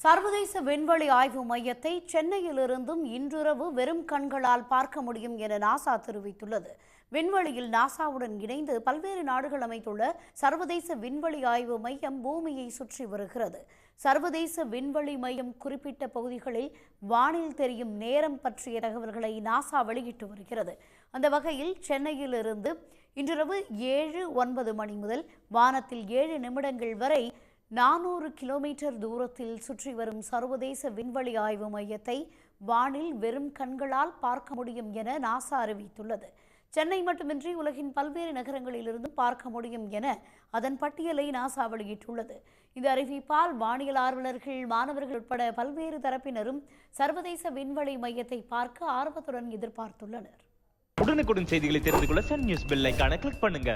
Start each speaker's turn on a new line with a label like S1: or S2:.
S1: சர்வதேச விண்வெளி ஆய்வு மையத்தை சென்னையிலிருந்தும் இன்றிரவு வெறும் கண்களால் பார்க்க முடியும் என நாசா தெரிவித்துள்ளது. விண்வெளியில் நாசாவுடன் இணைந்து பல்வேறு நாடுகள் அமைத்துள்ள சர்வதேச விண்வெளி ஆய்வு மையம் பூமியை சுற்றி வருகிறது. சர்வதேச விண்வெளி மையம் குறிப்பிட்ட பகுதிகளில் வானில் தெரியும் நேரம் பற்றிய தகவல்களை நாசா வெளியிட்டு வருகிறது. அந்த வகையில் சென்னையிலிருந்து இன்றிரவு ஏழு ஒன்பது மணி முதல் வானத்தில் ஏழு நிமிடங்கள் வரை நானூறு கிலோமீட்டர் தூரத்தில் சுற்றி வரும் சர்வதேச விண்வெளி ஆய்வு மையத்தை வானில் வெறும் கண்களால் பார்க்க முடியும் என நாசா அறிவித்துள்ளது. சென்னை மட்டுமின்றி உலகின் பல்வேறு நகரங்களிலிருந்து பார்க்க முடியும் என அதன் பட்டியலை நாசா வெளியிட்டுள்ளது. இந்த அறிவிப்பால் வானியல் ஆர்வலர்கள் மாணவர்கள் உட்பட பல்வேறு தரப்பினரும் சர்வதேச விண்வெளி மையத்தை பார்க்க ஆர்வத்துடன் எதிர்பார்த்துள்ளனர்.
S2: உடனுக்குடன் செய்திகளை தெரிந்து கொள்ள சன் நியூஸ் பெல் கிளிக் பண்ணுங்க.